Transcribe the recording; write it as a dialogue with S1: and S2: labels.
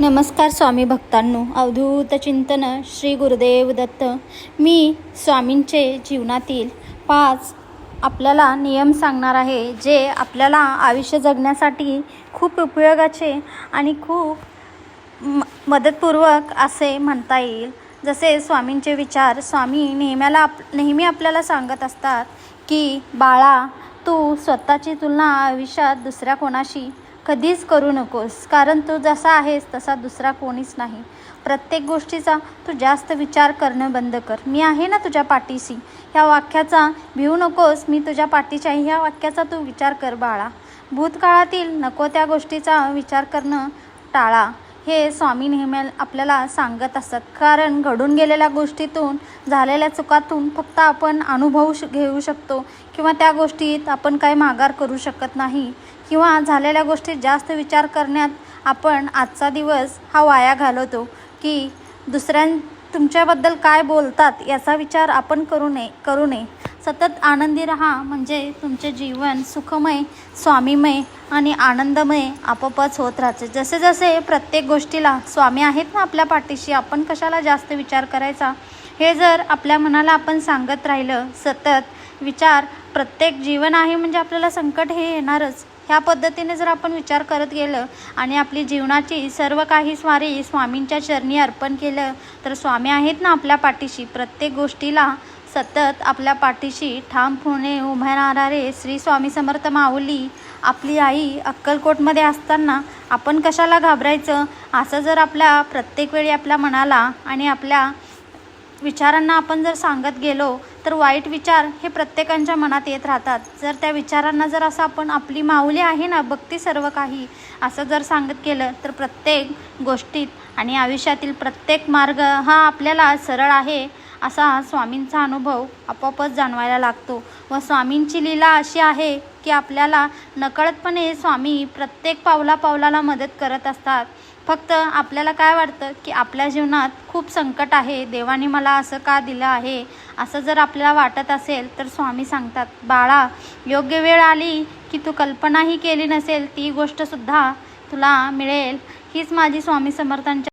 S1: नमस्कार स्वामी भक्तांनो. अवधूत चिंतन श्री गुरुदेव दत्त. मी स्वामींचे जीवनातील पाच आपल्याला नियम सांगणार आहे जे आपल्याला आयुष्य जगण्यासाठी खूप उपयोगाचे आणि खूप म मदतपूर्वक असे म्हणता येईल. जसे स्वामींचे विचार स्वामी नेहम्याला आप नेहमी आपल्याला सांगत असतात की बाळा तू स्वतःची तुलना आयुष्यात दुसऱ्या कोणाशी कधीच करू नकोस. कारण तू जसा आहेस तसा दुसरा कोणीच नाही. प्रत्येक गोष्टीचा तू जास्त विचार करणं बंद कर. मी आहे ना तुझ्या पाठीशी. ह्या वाक्याचा भिवू नकोस. मी तुझ्या पाठीशी आहे ह्या वाक्याचा तू विचार कर बाळा. भूतकाळातील नको त्या गोष्टीचा विचार करणं टाळा. हे स्वामी नेहमी आपल्याला सांगत असतात कारण घडून गेलेल्या गोष्टीतून झालेल्या चुकातून फक्त आपण अनुभव श घेऊ शकतो किंवा त्या गोष्टीत आपण काही माघार करू शकत नाही किंवा झालेल्या गोष्टीत जास्त विचार करण्यात आपण आजचा दिवस हा वाया घालवतो की दुसऱ्यां तुमच्याबद्दल काय बोलतात याचा विचार आपण करू नये करू नये. सतत आनंदी राहा म्हणजे तुमचे जीवन सुखमय स्वामीमय आणि आनंदमय आपोआपच होत राहते. जसे जसे प्रत्येक गोष्टीला स्वामी आहेत ना आपल्या पाठीशी आपण कशाला जास्त विचार करायचा? हे जर आपल्या मनाला आपण सांगत राहिलं सतत विचार प्रत्येक जीवन आहे म्हणजे आपल्याला संकट हे येणारच. ह्या पद्धतीने जर आपण विचार करत गेलं आणि आपली जीवनाची सर्व काही स्वारी स्वामींच्या चरणी अर्पण केलं तर स्वामी आहेत ना आपल्या पाठीशी. प्रत्येक गोष्टीला सतत आपल्या पाठीशी ठामपणे उभे राहणारे श्री स्वामी समर्थ माऊली आपली आई अक्कलकोटमध्ये असताना आपण कशाला घाबरायचं? असं जर आपल्या प्रत्येक वेळी आपल्या मनाला आणि आपल्या विचारांना आपण जर सांगत गेलो तर वाईट विचार हे प्रत्येकांच्या मनात येत राहतात. जर त्या विचारांना जर असं आपण आपली माऊली आहे ना बघते सर्व काही असं जर सांगत केलं तर प्रत्येक गोष्टीत आणि आयुष्यातील प्रत्येक मार्ग हा आपल्याला सरळ आहे. असा स्वामींचा अनुभव आपोआपच जाणवायला लागतो व स्वामींची लीला अशी आहे की आपल्याला नकळतपणे स्वामी प्रत्येक पावला पावलाला मदत करत असतात. फक्त आपल्याला काय वाटतं की आपल्या जीवनात खूप संकट आहे देवाने मला असं का दिलं आहे असं जर आपल्याला वाटत असेल तर स्वामी सांगतात बाळा योग्य वेळ आली की तू कल्पनाही केली नसेल ती गोष्टसुद्धा तुला मिळेल. हीच माझी स्वामी समर्थांच्या